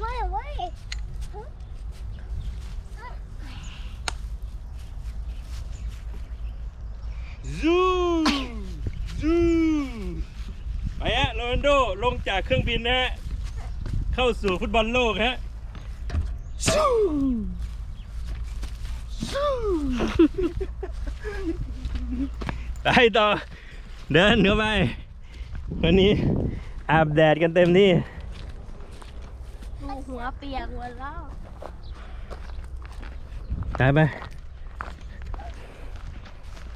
ไม่เว้ยซูซูไปฮะโรนัลโดลงจากเครื่องบินนะฮะ เข้าสู่ฟุตบอลโลกฮะซูซูไปต่อ เดินเข้าไป วันนี้อาบแดดกันเต็มที่ หัวเปียกหมดแล้วไปไป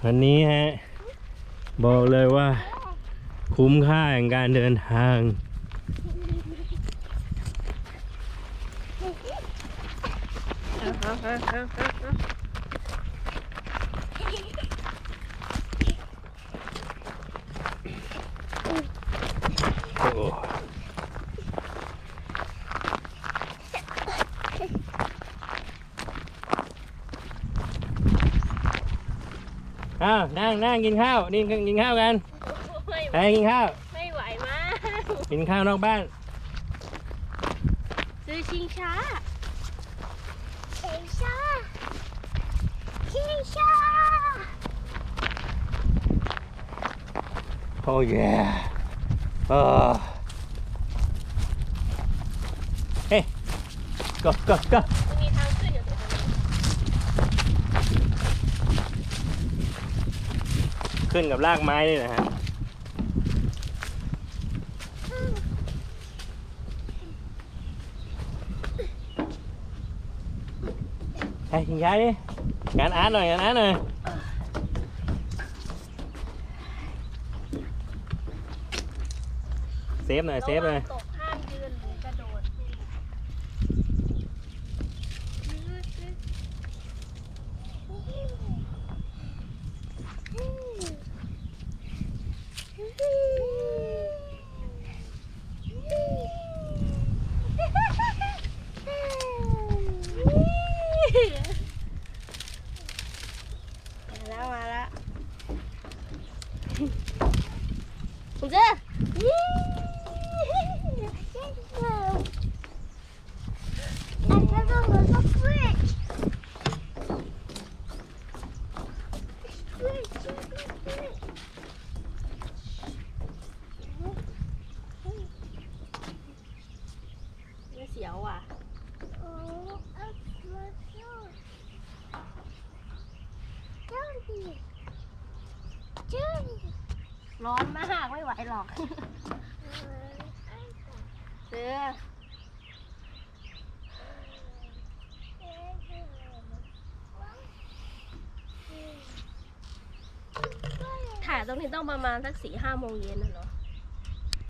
วันนี้ฮะ บอกเลยว่า คุ้มค่าแห่งการเดินทาง โอ้ อ้าวนั่งนั่งกินข้าวนี่กินข้าวกันไม่ไปกินข้าวไม่ไหวมากกินข้าวนอกบ้าน ซื้อชิงช้าชิงช้าชิงช้าโอ้ยเออเฮ้ยก็ก็ก็ มันมีทางขึ้นอยู่ตรงนี้ ขึ้นกับรากไม้นี่นะฮะไปกินข้าวดิงานอาร์ตหน่อยงานอาร์ตหน่อยเซฟหน่อยเซฟหน่อย ตกห้ามยืนหรือกระโดด มา แล้วมาแล้วคุณเจ้ ไม่เสียวอะ ร้อนมากไม่ไหวหรอกเสือถ่ายตรงนี้ต้องประมาณสักสี่ห้าโมงเย็นนะเนาะ